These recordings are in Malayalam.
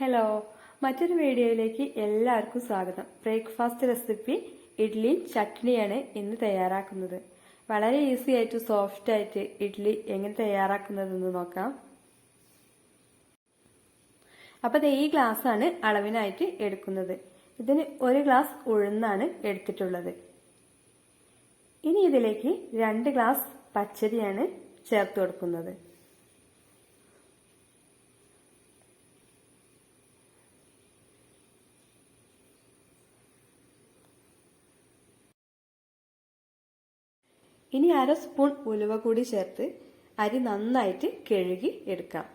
ഹലോ മറ്റൊരു വീഡിയോയിലേക്ക് എല്ലാവർക്കും സ്വാഗതം. ബ്രേക്ക്ഫാസ്റ്റ് റെസിപ്പി ഇഡ്ഡലി ചട്നിയാണ് ഇന്ന് തയ്യാറാക്കുന്നത്. വളരെ ഈസി ആയിട്ട് സോഫ്റ്റ് ആയിട്ട് ഇഡ്ഡലി എങ്ങനെ തയ്യാറാക്കുന്നതെന്ന് നോക്കാം. അപ്പോൾ ഈ ഗ്ലാസ് ആണ് അളവിനായിട്ട് എടുക്കുന്നത്. ഇതിന് ഒരു ഗ്ലാസ് ഉഴുന്നാണ് എടുത്തിട്ടുള്ളത്. ഇനി ഇതിലേക്ക് രണ്ട് ഗ്ലാസ് പച്ചരിയാണ് ചേർത്ത് കൊടുക്കുന്നത്. ഇനി അര സ്പൂൺ ഉലുവ കൂടി ചേർത്ത് അരി നന്നായിട്ട് കഴുകി എടുക്കാം.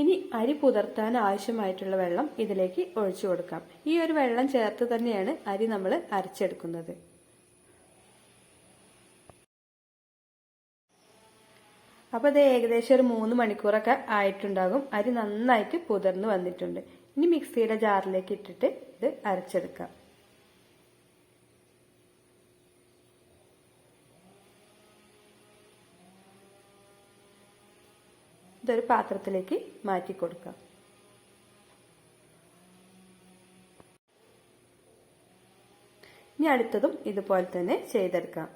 ഇനി അരി പുതർത്താൻ ആവശ്യമായിട്ടുള്ള വെള്ളം ഇതിലേക്ക് ഒഴിച്ചു കൊടുക്കാം. ഈ ഒരു വെള്ളം ചേർത്ത് തന്നെയാണ് അരി നമ്മൾ അരച്ചെടുക്കുന്നത്. അപ്പോൾ ഇത് ഏകദേശം ഒരു മൂന്ന് മണിക്കൂറൊക്കെ ആയിട്ടുണ്ടാകും. അരി നന്നായിട്ട് പുതിർന്ന് വന്നിട്ടുണ്ട്. ഇനി മിക്സിയുടെ ജാറിലേക്ക് ഇട്ടിട്ട് ഇത് അരച്ചെടുക്കാം. ഇതൊരു പാത്രത്തിലേക്ക് മാറ്റി കൊടുക്കാം. ഇനി അടുത്തതും ഇതുപോലെ തന്നെ ചെയ്തെടുക്കാം.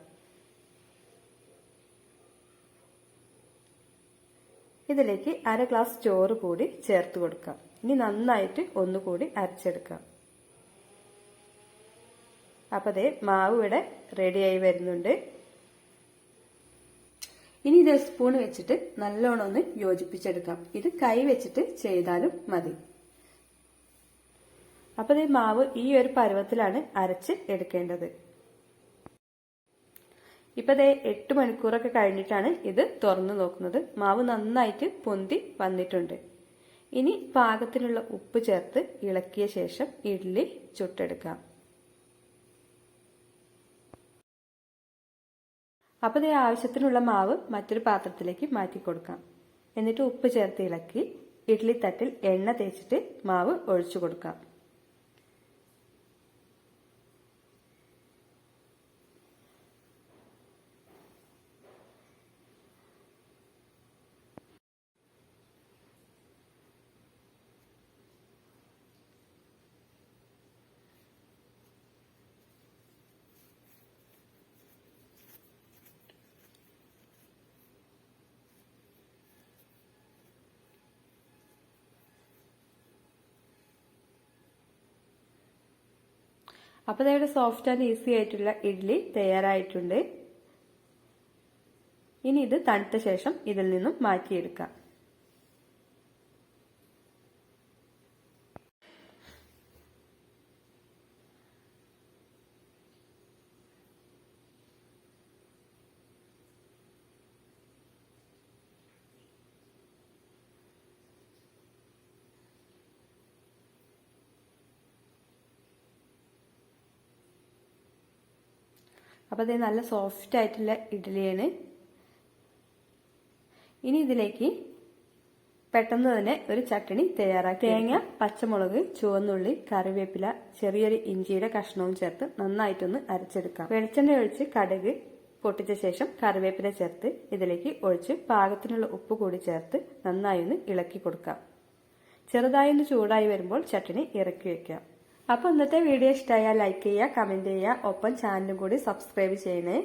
ഇതിലേക്ക് അര ഗ്ലാസ് ചോറ് കൂടി ചേർത്ത് കൊടുക്കാം. ഇനി നന്നായിട്ട് ഒന്നുകൂടി അരച്ചെടുക്കാം. അപ്പോൾ അതേ മാവ് ഇവിടെ റെഡിയായി വരുന്നുണ്ട്. ഇനി ഇത് സ്പൂൺ വെച്ചിട്ട് നല്ലോണം ഒന്ന് യോജിപ്പിച്ചെടുക്കാം. ഇത് കൈ വെച്ചിട്ട് ചെയ്താലും മതി. അപ്പൊ ഈ മാവ് ഈ ഒരു പരുവത്തിലാണ് അരച്ച് എടുക്കേണ്ടത്. ഇപ്പൊ ദേ എട്ട് മണിക്കൂറൊക്കെ കഴിഞ്ഞിട്ടാണ് ഇത് തുറന്നു നോക്കുന്നത്. മാവ് നന്നായിട്ട് പൊന്തി വന്നിട്ടുണ്ട്. ഇനി പാകത്തിനുള്ള ഉപ്പ് ചേർത്ത് ഇളക്കിയ ശേഷം ഇഡ്ഡലി ചുട്ടെടുക്കാം. അപ്പോൾ ദേ ആവശ്യത്തിനുള്ള മാവ് മറ്റൊരു പാത്രത്തിലേക്ക് മാറ്റി കൊടുക്കാം. എന്നിട്ട് ഉപ്പ് ചേർത്ത് ഇളക്കി ഇഡ്ഡലി തട്ടിൽ എണ്ണ തേച്ചിട്ട് മാവ് ഒഴിച്ചു കൊടുക്കാം. അപ്പോൾ ഇതവിടെ സോഫ്റ്റ് ആൻഡ് ഈസി ആയിട്ടുള്ള ഇഡ്ഡലി തയ്യാറായിട്ടുണ്ട്. ഇനി ഇത് തണുത്ത ശേഷം ഇതിൽ നിന്നും മാറ്റിയെടുക്കാം. അപ്പോൾ അത് നല്ല സോഫ്റ്റ് ആയിട്ടുള്ള ഇഡ്ഡലിയാണ്. ഇനി ഇതിലേക്ക് പെട്ടെന്ന് തന്നെ ഒരു ചട്ടണി തയ്യാറാക്കി തേങ്ങ പച്ചമുളക് ചുവന്നുള്ളി കറിവേപ്പില ചെറിയൊരു ഇഞ്ചിയുടെ കഷ്ണവും ചേർത്ത് നന്നായിട്ടൊന്ന് അരച്ചെടുക്കാം. വെളിച്ചെണ്ണ ഒഴിച്ച് കടുക് പൊട്ടിച്ച ശേഷം കറിവേപ്പില ചേർത്ത് ഇതിലേക്ക് ഒഴിച്ച് പാകത്തിനുള്ള ഉപ്പ് കൂടി ചേർത്ത് നന്നായി ഒന്ന് ഇളക്കി കൊടുക്കാം. ചെറുതായി ഒന്ന് ചൂടായി വരുമ്പോൾ ചട്ടണി ഇറക്കി വെക്കാം. അപ്പോൾ ഇന്നത്തെ വീഡിയോ ഇഷ്ടമായാൽ ലൈക്ക് ചെയ്യുക കമന്റ് ചെയ്യുക. ഒപ്പം ചാനലും കൂടി സബ്സ്ക്രൈബ് ചെയ്യണേ.